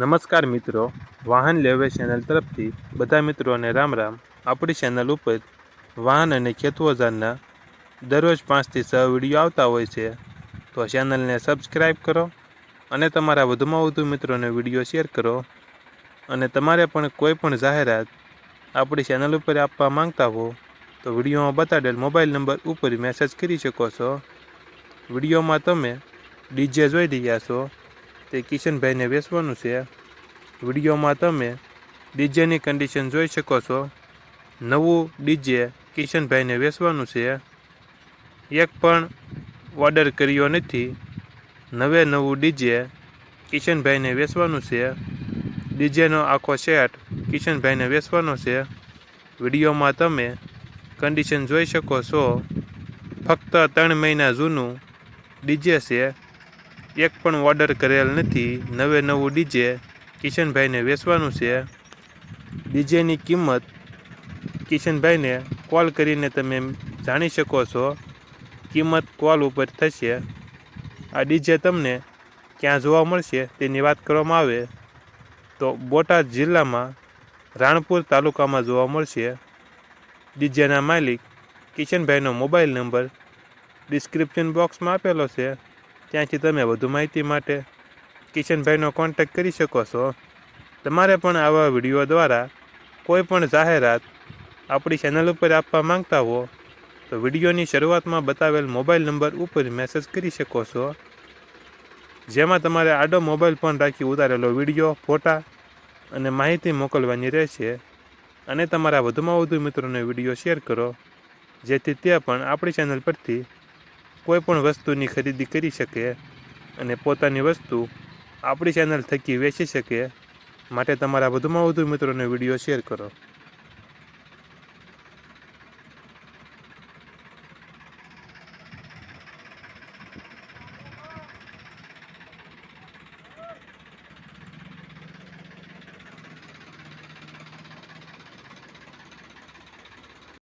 નમસ્કાર મિત્રો. વાહન લેવે ચેનલ તરફથી બધા મિત્રોને રામ રામ. આપણી ચેનલ ઉપર વાહન અને ખેત દરરોજ પાંચથી છ વીડિયો આવતા હોય છે. તો ચેનલને સબસ્ક્રાઈબ કરો અને તમારા વધુમાં વધુ મિત્રોને વીડિયો શેર કરો. અને તમારે પણ કોઈ પણ જાહેરાત આપણી ચેનલ ઉપર આપવા માંગતા હો, તો વિડીયોમાં બતાડેલ મોબાઈલ નંબર ઉપર મેસેજ કરી શકો છો. વિડીયોમાં તમે ડીજે જોઈ રહ્યા છો. તે કિશનભાઈને વેચવાનું છે. વિડીયોમાં તમે ડીજેની કન્ડિશન જોઈ શકો છો. નવું ડીજે કિશનભાઈને વેચવાનું છે. એક પણ ઓર્ડર કર્યો નથી. નવે નવું ડીજે કિશનભાઈને વેચવાનું છે. ડીજેનો આખો સેટ કિશનભાઈને વેચવાનો છે. વિડીયોમાં તમે કન્ડિશન જોઈ શકો છો. ફક્ત ત્રણ મહિના જૂનું ડીજે છે. એક પણ ઓર્ડર કરેલ નથી. નવે નવું ડીજે કિશનભાઈને વેચવાનું છે. ડીજેની કિંમત કિશનભાઈને કોલ કરીને તમે જાણી શકો છો. કિંમત કોલ ઉપર થશે. આ ડીજે તમને ક્યાં જોવા મળશે તેની વાત કરવામાં આવે. તો બોટાદ જિલ્લામાં રાણપુર તાલુકામાં જોવા મળશે. ડીજેના માલિક કિશનભાઈનો મોબાઈલ નંબર ડિસ્ક્રિપ્શન બોક્સમાં આપેલો છે. ત્યાંથી તમે વધુ માહિતી માટે કિશનભાઈનો કોન્ટેક્ટ કરી શકો છો. તમારે પણ આવા વીડિયો દ્વારા કોઈ પણ જાહેરાત આપણી ચેનલ ઉપર આપવા માંગતા હો, તો વિડીયોની શરૂઆતમાં બતાવેલ મોબાઈલ નંબર ઉપર મેસેજ કરી શકો છો. જેમાં તમારે આડો મોબાઈલ ફોન રાખી ઉતારેલો વીડિયો, ફોટા અને માહિતી મોકલવાની રહેશે. અને તમારા વધુમાં વધુ મિત્રોને વીડિયો શેર કરો, જેથી તે પણ આપણી ચેનલ પરથી કોઈ પણ વસ્તુની ખરીદી કરી શકે અને પોતાની વસ્તુ આપણી ચેનલ થકી વેચી શકે. માટે તમારા વધુમાં વધુ મિત્રોને વીડિયો શેર કરો.